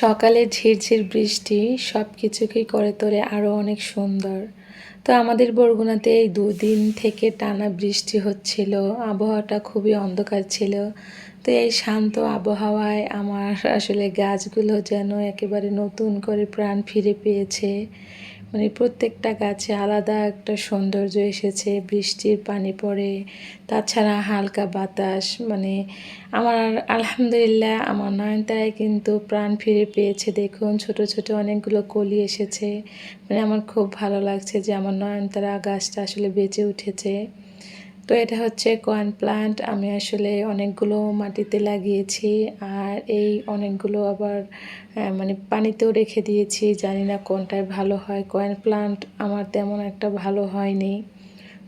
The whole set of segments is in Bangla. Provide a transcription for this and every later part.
সকালে ঝিরঝির বৃষ্টি সব কিছুকেই করে তোলে আরও অনেক সুন্দর। তো আমাদের বরগুনাতে এই দুদিন থেকে টানা বৃষ্টি হচ্ছিল, আবহাওয়াটা খুবই অন্ধকার ছিল। তো এই শান্ত আবহাওয়ায় আমার আসলে গাছগুলো যেন একেবারে নতুন করে প্রাণ ফিরে পেয়েছে। মানে প্রত্যেকটা গাছে আলাদা একটা সৌন্দর্য এসেছে, বৃষ্টির পানি পড়ে, তাছাড়া হালকা বাতাস মানে আমার আলহামদুলিল্লাহ আমার নয়নতারায় কিন্তু প্রাণ ফিরে পেয়েছে। দেখুন, ছোট ছোট অনেকগুলো কলি এসেছে। মানে আমার খুব ভালো লাগছে যে আমার নয়নতারা গাছটা আসলে বেঁচে উঠেছে। তো এটা হচ্ছে কয়েন প্লান্ট। আমি আসলে অনেকগুলো মাটিতে লাগিয়েছি আর এই অনেকগুলো আবার মানে পানিতেও রেখে দিয়েছি। জানি না কোনটায় ভালো হয়। কয়েন প্লান্ট আমার তেমন একটা ভালো হয়নি।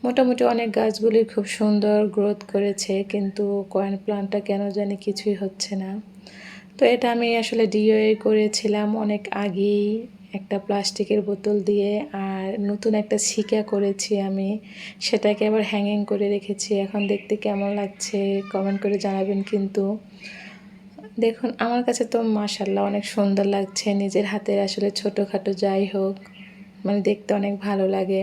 মোটামুটি অনেক গাছগুলি খুব সুন্দর গ্রোথ করেছে, কিন্তু কয়েন প্লান্টটা কেন জানি কিছুই হচ্ছে না। তো এটা আমি আসলে ডিওএ করেছিলাম অনেক আগেই। একটা প্লাস্টিকের বোতল দিয়ে আর নতুন একটা শিকা করেছি আমি। সেটাকে আবার হ্যাঙ্গিং করে রেখেছি। এখন দেখতে কেমন লাগছে কমেন্ট করে জানাবেন কিন্তু। দেখুন, আমার কাছে তো মাসাল্লাহ অনেক সুন্দর লাগছে। নিজের হাতের আসলে ছোটোখাটো যাই হোক মানে দেখতে অনেক ভালো লাগে।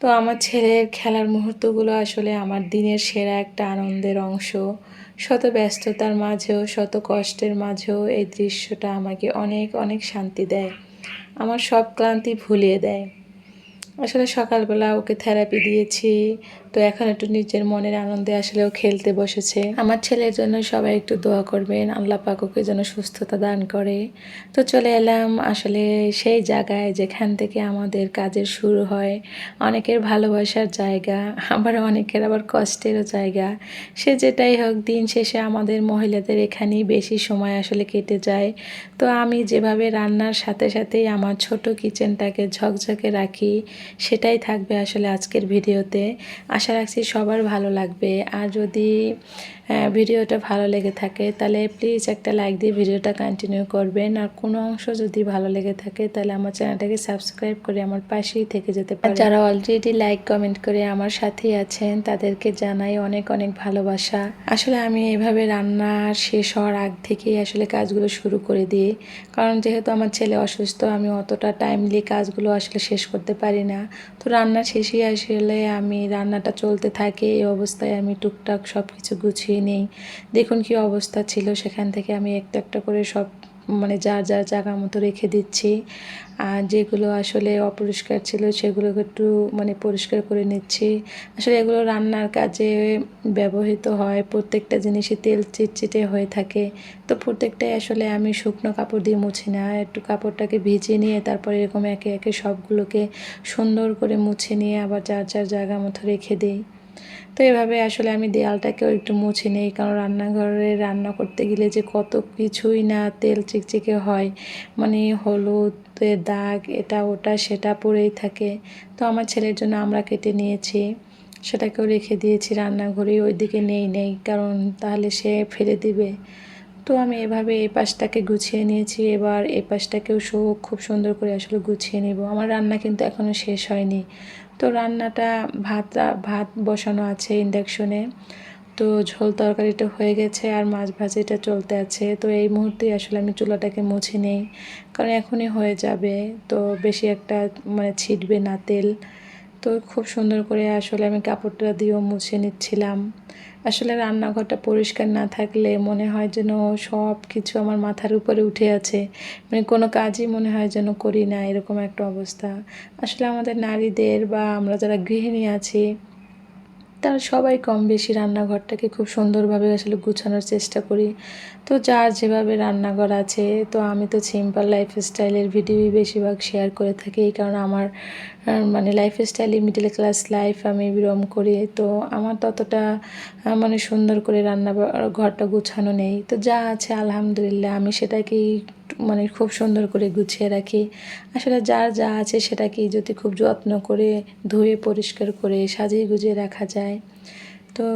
তো আমার ছেলের খেলার মুহূর্তগুলো আসলে আমার দিনের সেরা একটা আনন্দের অংশ। শত ব্যস্ততার মাঝেও, শত কষ্টের মাঝেও এই দৃশ্যটা আমাকে অনেক অনেক শান্তি দেয়। আমার সব ক্লান্তি ভুলিয়ে দেয়। আসলে সকালবেলা ওকে থেরাপি দিয়েছি তো এখন একটু নিজের মনের আনন্দে আসলেও খেলতে বসেছে। আমার ছেলের জন্য সবাই একটু দোয়া করবেন, আল্লাহ পাক ওকে যেন সুস্থতা দান করে। তো চলে এলাম আসলে সেই জায়গায় যেখান থেকে আমাদের কাজের শুরু হয়। অনেকের ভালোবাসার জায়গা, আবার অনেকের আবার কষ্টেরও জায়গা। সে যেটাই হোক, দিন শেষে আমাদের মহিলাদের এখানেই বেশি সময় আসলে কেটে যায়। তো আমি যেভাবে রান্নার সাথে সাথেই আমার ছোট কিচেনটাকে ঝকঝকে রাখি, সেটাই থাকবে আসলে আজকের ভিডিওতে। আশা রাখছি সবার ভালো লাগবে। আর যদি ভিডিওটা ভালো লেগে থাকে তাহলে প্লিজ একটা লাইক দিয়ে ভিডিওটা কন্টিনিউ করবেন। আর কোনো অংশ যদি ভালো লেগে থাকে তাহলে আমার চ্যানেলটাকে সাবস্ক্রাইব করে আমার পাশেই থেকে যেতে পারে যারা অলরেডি লাইক কমেন্ট করে আমার সাথেই আছেন তাদেরকে জানাই অনেক অনেক ভালোবাসা। আসলে আমি এভাবে রান্না শেষ হওয়ার আগ থেকেই আসলে কাজগুলো শুরু করে দিই। কারণ যেহেতু আমার ছেলে অসুস্থ আমি অতটা টাইমলি কাজগুলো আসলে শেষ করতে পারি না। তো রান্না শেষেই আসলে আমি রান্নাটা চলতে থাকে এই অবস্থায় আমি টুকটাক সব কিছু গুছিয়ে নেই। দেখুন কি অবস্থা ছিল। সেখান থেকে আমি একটা একটা করে সব মানে যার যার জায়গা মতো রেখে দিচ্ছি। আর যেগুলো আসলে অপরিষ্কার ছিল সেগুলোকে একটু মানে পরিষ্কার করে নিচ্ছি। আসলে এগুলো রান্নার কাজে ব্যবহৃত হয়। প্রত্যেকটা জিনিসই তেল চিটচিটে হয়ে থাকে। তো প্রত্যেকটাই আসলে আমি শুকনো কাপড় দিয়ে মুছি না। একটু কাপড়টাকে ভিজিয়ে নিয়ে তারপরে এরকম একে একে সবগুলোকে সুন্দর করে মুছে নিয়ে আবার যার যার জায়গা মতো রেখে দিই। তো এভাবে আসলে আমি দেয়ালটাকেও একটু মুছে নিই, কারণ রান্নাঘরে রান্না করতে গেলে যে কত কিছুই না তেল চিকচিকে হয় মানে হলুদের দাগ, এটা ওটা সেটা পড়েই থাকে। তো আমার ছেলের জন্য আমরা কেটে নিয়েছি, সেটাকেও রেখে দিয়েছি, রান্নাঘরে ওই দিকে নেই নেই, কারণ তাহলে সে ফেলে দিবে। তো আমি এভাবে এই পাশটাকে গুছিয়ে নিয়েছি, এবার এই পাশটাকেও খুব সুন্দর করে আসলে গুছিয়ে নেব। আমার রান্না কিন্তু এখনও শেষ হয়নি। তো রান্নাটা ভাত ভাত বসানো আছে ইন্ডাকশনে তো ঝোল তরকারিটা হয়ে গেছে আর মাছ ভাজিটা চলতে আছে। তো এই মুহূর্তেই আসলে আমি চুলাটাকে মুছে নেই। কারণ এখনই হয়ে যাবে। তো বেশি একটা মানে ছিটবে না তেল। তো খুব সুন্দর করে আসলে আমি কাপড়টা দিয়েও মুছে নিচ্ছিলাম। আসলে রান্নাঘরটা পরিষ্কার না থাকলে মনে হয় যেন সব কিছু আমার মাথার উপরে উঠে আছে। মানে কোনো কাজই মনে হয় যেন করি না, এরকম একটা অবস্থা। আসলে আমাদের নারীদের বা আমরা যারা গৃহিণী আছি, তারা সবাই কম বেশি রান্নাঘরটাকে খুব সুন্দরভাবে আসলে গুছানোর চেষ্টা করি। তো যার যেভাবে রান্নাঘর আছে, তো আমি তো সিম্পল লাইফ স্টাইলের ভিডিওই বেশিরভাগ শেয়ার করে থাকি এই কারণে আমার মানে লাইফ স্টাইলে মিডিল ক্লাস লাইফ আমি বিরম করি। তো আমার ততটা মানে সুন্দর করে রান্না ঘরটা গুছানো নেই। তো যা আছে আলহামদুলিল্লাহ, আমি সেটাকেই মানে খুব সুন্দর করে গুছিয়ে রাখি। আসলে যার যা আছে সেটাকে যদি খুব যত্ন করে ধুয়ে পরিষ্কার করে সাজিয়ে গুজিয়ে রাখা যায়। তো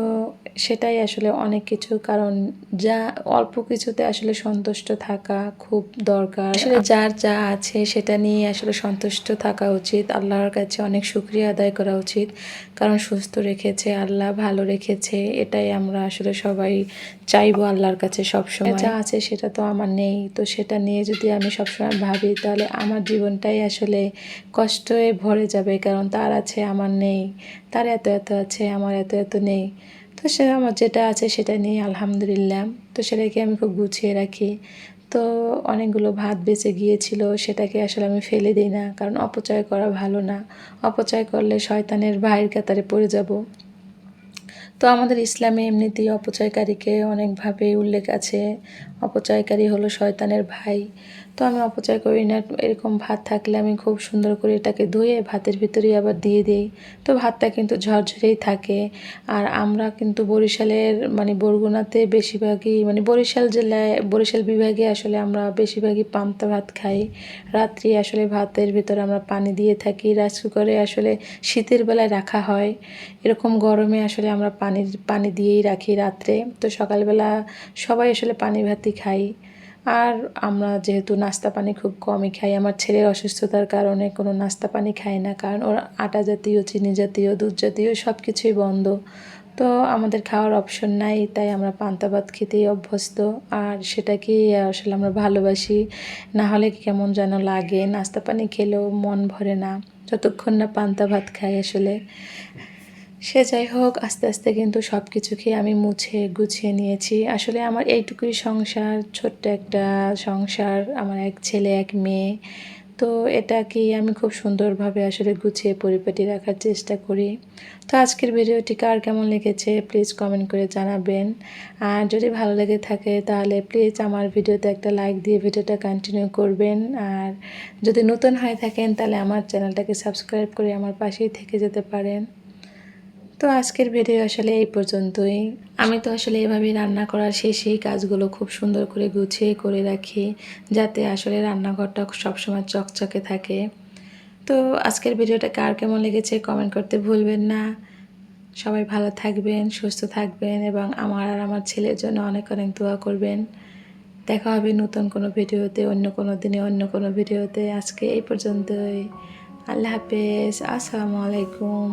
সেটাই আসলে অনেক কিছু, কারণ যা, অল্প কিছুতে আসলে সন্তুষ্ট থাকা খুব দরকার। আসলে যার যা আছে সেটা নিয়ে আসলে সন্তুষ্ট থাকা উচিত। আল্লাহর কাছে অনেক শুক্রিয়া আদায় করা উচিত। কারণ সুস্থ রেখেছে, আল্লাহ ভালো রেখেছে, এটাই আমরা আসলে সবাই চাইব আল্লাহর কাছে সবসময়। যা আছে সেটা তো আমার নেই। তো সেটা নিয়ে যদি আমি সবসময় ভাবি, তাহলে আমার জীবনটাই আসলে কষ্টে ভরে যাবে। কারণ তার আছে, আমার নেই। তার এত এত আছে, আমার এত এত নেই। তো সে আমার যেটা আছে সেটা নিয়ে আলহামদুলিল্লাহ। তো সেটাকে আমি খুব গুছিয়ে রাখি। তো অনেকগুলো ভাত বেঁচে গিয়েছিল, সেটাকে আসলে আমি ফেলে দিই না, কারণ অপচয় করা ভালো না। অপচয় করলে শয়তানের ভাইয়ের কাতারে পড়ে যাব। তো আমাদের ইসলামে এমনিতেই অপচয়কারীকে অনেকভাবে উল্লেখ আছে। অপচয়কারী হলো শয়তানের ভাই। তো আমি অপচয় করি না। এরকম ভাত থাকলে আমি খুব সুন্দর করে এটাকে ধুয়ে ভাতের ভিতরেই আবার দিয়ে দিই। তো ভাতটা কিন্তু ঝরঝরেই থাকে। আর আমরা কিন্তু বরিশালের মানে বরগুনাতে বেশিরভাগই মানে বরিশাল জেলায়, বরিশাল বিভাগে আসলে আমরা বেশিরভাগই পান্তা ভাত খাই। রাত্রি আসলে ভাতের ভিতরে আমরা পানি দিয়ে থাকি। রাইস কুকারে আসলে শীতের বেলায় রাখা হয়। এরকম গরমে আসলে আমরা পানির, পানি দিয়েই রাখি রাত্রে। তো সকালবেলা সবাই আসলে পানি ভাতই খাই। আর আমরা যেহেতু নাস্তা পানি খুব কমই খাই, আমার ছেলের অসুস্থতার কারণে কোনো নাস্তা পানি খাই না, কারণ ওর আটা জাতীয়, চিনি জাতীয়, দুধ জাতীয় সব কিছুই বন্ধ। তো আমাদের খাওয়ার অপশন নাই, তাই আমরা পান্তা ভাত খেতেই অভ্যস্ত। আর সেটাকেই আসলে আমরা ভালোবাসি, না হলে কেমন যেন লাগে। নাস্তা পানি খেলেও মন ভরে না, যতক্ষণ না পান্তা ভাত খাই আসলে। সে যাই হোক, আস্তে আস্তে কিন্তু সব কিছুকে আমি মুছে গুছিয়ে নিয়েছি। আসলে আমার এইটুকুই সংসার, ছোট্ট একটা সংসার, আমার এক ছেলে, এক মেয়ে। তো এটাকেই আমি খুব সুন্দরভাবে আসলে গুছিয়ে পরিপাটি রাখার চেষ্টা করি। তো আজকের ভিডিওটি কার কেমন লেগেছে প্লিজ কমেন্ট করে জানাবেন। আর যদি ভালো লেগে থাকে, তাহলে প্লিজ আমার ভিডিওতে একটা লাইক দিয়ে ভিডিওটা কন্টিনিউ করবেন। আর যদি নতুন হয়ে থাকেন, তাহলে আমার চ্যানেলটাকে সাবস্ক্রাইব করে আমার পাশেই থেকে যেতে পারেন। তো আজকের ভিডিও আসলে এই পর্যন্তই। আমি তো আসলে এভাবেই রান্না করার শেষেই কাজগুলো খুব সুন্দর করে গুছিয়ে করে রাখি, যাতে আসলে রান্নাঘরটা সবসময় চকচকে থাকে। তো আজকের ভিডিওটা কার কেমন লেগেছে কমেন্ট করতে ভুলবেন না। সবাই ভালো থাকবেন, সুস্থ থাকবেন এবং আমার আর আমার ছেলের জন্য অনেক অনেক দোয়া করবেন। দেখা হবে নতুন কোনো ভিডিওতে অন্য কোনো দিনে, অন্য কোনো ভিডিওতে আজকে এই পর্যন্তই। আল্লাহ হাফেজ। আসসালামু আলাইকুম।